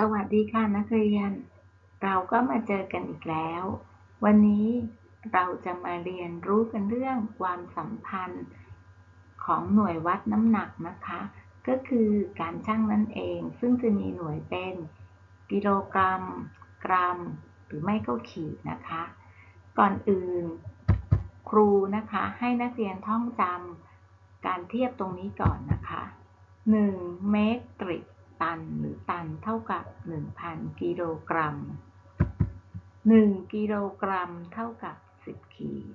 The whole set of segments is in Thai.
สวัสดีค่ะนักเรียน เราก็มาเจอกันอีกแล้ว วันนี้เราจะมาเรียนรู้กันเรื่องความสัมพันธ์ของหน่วยวัดน้ำหนักนะคะ ก็คือการชั่งนั่นเอง ซึ่งจะมีหน่วยเป็นกิโลกรัม กรัม หรือไม่ก็ขีดนะคะ ก่อนอื่น ครูนะคะให้นักเรียนท่องจำการเทียบตรงนี้ก่อนนะคะ 1 เมตริก ตันหรือตันเท่ากับ 1,000 กิโลกรัม 1 กิโลกรัมเท่ากับ 10 ขีด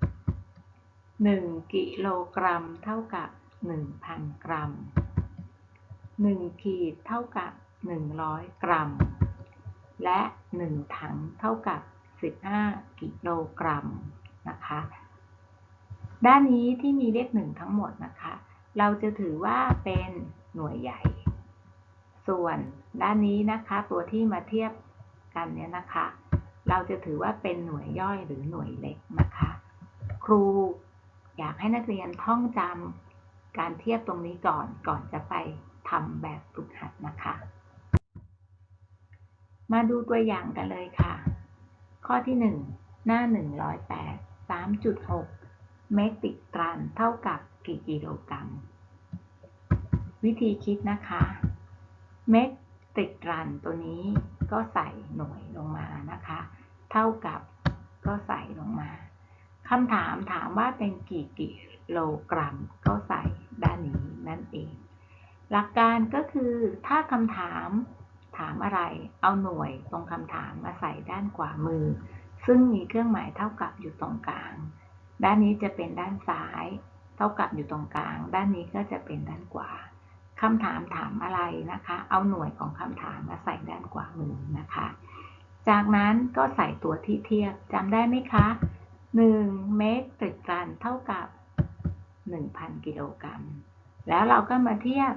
1 กิโลกรัมเท่ากับ 1,000 กรัม 1 ขีดเท่ากับ 100 กรัม และ 1 ถังเท่ากับ 15 กิโลกรัมนะคะ ด้านนี้ที่มีเลขหนึ่งทั้งหมดนะคะ เราจะถือว่าเป็นหน่วยใหญ่ ส่วนด้านนี้นะคะ ตัวที่มาเทียบกันเนี่ยนะคะ เราจะถือว่าเป็นหน่วยย่อยหรือหน่วยเล็กนะคะ ครูอยากให้นักเรียนท่องจำการเทียบตรงนี้ก่อนก่อนจะไปทำแบบฝึกหัดนะคะ มาดูตัวอย่างกันเลยค่ะ ข้อที่ 1 หน้า 108 3.6 เมตริกตันเท่ากับกี่กิโลกรัม วิธีคิดนะคะ เมตริกตันตัวนี้ก็ใส่หน่วยลงมานะคะ เท่ากับก็ใส่ลงมาคำถามถามว่าเป็นกี่กิโลกรัม ก็ใส่ด้านนี้นั่นเอง หลักการก็คือถ้าคำถามถามอะไร เอาหน่วยตรงคำถามมาใส่ด้านขวามือ ซึ่งมีเครื่องหมายเท่ากับอยู่ตรงกลาง ด้านนี้จะเป็นด้านซ้าย เท่ากับอยู่ตรงกลาง ด้านนี้ก็จะเป็นด้านขวา คำถามถามอะไรนะคะ เอาหน่วยของคำถามมาใส่ด้านขวามือนะคะ จากนั้นก็ใส่ตัวที่เทียบจำได้ไหมคะ 1 เมตริกตันเท่ากับ 1,000 กิโลกรัม แล้วเราก็มาเทียบ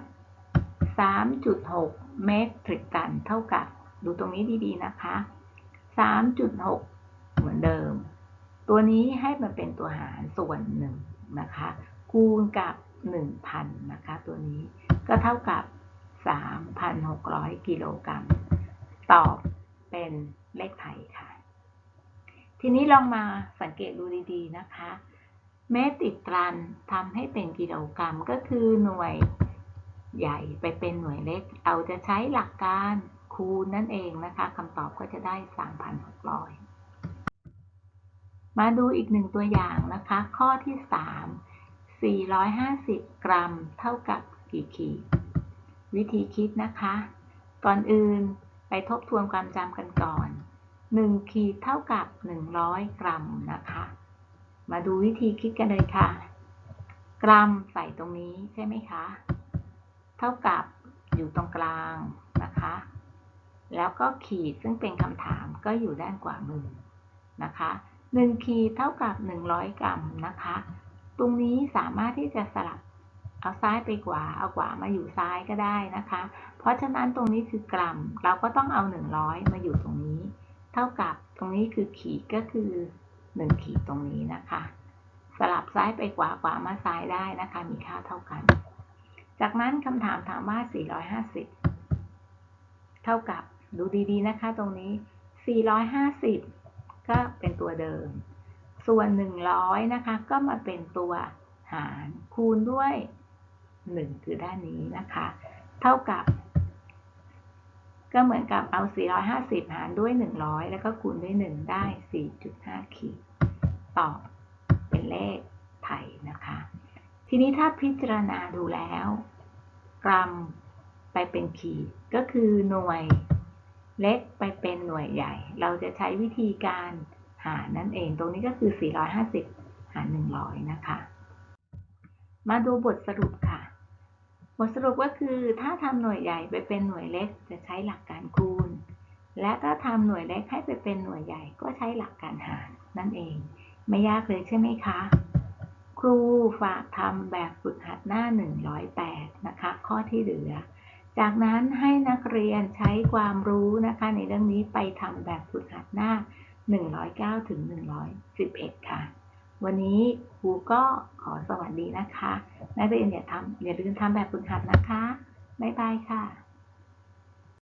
3.6 เมตริกตันเท่ากับ ดูตรงนี้ดีๆนะคะ 3.6 เหมือนเดิม ตัวนี้ให้มันเป็นตัวหารส่วนหนึ่งนะคะ คูณกับ 1,000 นะคะ ตัวนี้ ก็เท่ากับ 3,600 กิโลกรัม ตอบเป็นเลขไทยค่ะ ทีนี้ลองมาสังเกตดูดีๆนะคะ เมตริกตันทำให้เป็นกิโลกรัมก็คือหน่วยใหญ่ไปเป็นหน่วยเล็ก เราจะใช้หลักการคูณนั่นเองนะคะคำตอบก็จะได้ 3,600 มาดูอีกหนึ่งตัวอย่างนะคะ ข้อที่ 3 450 กรัม เท่ากับ กี่ขีดวิธีคิดนะคะ ก่อนอื่นไปทบทวนความจำกันก่อน 1 ขีดเท่ากับ 100 กรัมนะคะ มาดูวิธีคิดกันเลยค่ะ กรัมใส่ตรงนี้ใช่ไหมคะ เท่ากับอยู่ตรงกลางนะคะ แล้วก็ขีดซึ่งเป็นคำถามก็อยู่ด้านขวามือนะคะ1ขีดเท่ากับ 100 กรัมนะคะ ตรงนี้สามารถที่จะสลับ เอาซ้ายไปขวาเอาขวามาอยู่ซ้ายก็ได้นะคะ เพราะฉะนั้นตรงนี้คือกรัม เราก็ต้องเอา 100 มาอยู่ตรงนี้ เท่ากับตรงนี้คือขีดก็คือ 1 ขีดตรงนี้นะคะ สลับซ้ายไปขวาขวามาซ้ายได้นะคะ มีค่าเท่ากัน จากนั้นคำถามถามว่า 450 เท่ากับดูดีๆนะคะ ตรงนี้ 450 ก็เป็นตัวเดิม ส่วน 100 นะคะ ก็มาเป็นตัวหารคูณด้วย 1 คือด้านนี้นะคะ เท่ากับ ก็เหมือนกับเอา 450 หารด้วย 100 แล้วก็คูณด้วย 1 ได้ 4.5 ขีดตอบเป็นเลขไทยนะคะ ทีนี้ถ้าพิจารณาดูแล้ว กรัมไปเป็นขีดก็คือหน่วยเล็กไปเป็นหน่วยใหญ่ เราจะใช้วิธีการหารนั่นเอง ตรงนี้ก็คือ 450 หาร 100 นะคะ มาดูบทสรุปค่ะ บทสรุปก็คือถ้าทำหน่วยใหญ่ไปเป็นหน่วยเล็กจะใช้หลักการคูณ และถ้าทำหน่วยเล็กให้ไปเป็นหน่วยใหญ่ก็ใช้หลักการหารนั่นเอง ไม่ยากเลยใช่ไหมคะ ครูฝากทำแบบฝึกหัดหน้า 108 นะคะ ข้อที่เหลือ จากนั้นให้นักเรียนใช้ความรู้นะคะในเรื่องนี้ไปทำแบบฝึกหัดหน้า 109 ถึง 111 ค่ะ วันนี้ครูก็ขอสวัสดีนะคะ นักเรียนอย่าทำอย่าลืมทำแบบฝึกหัดนะคะ บ๊ายบายค่ะ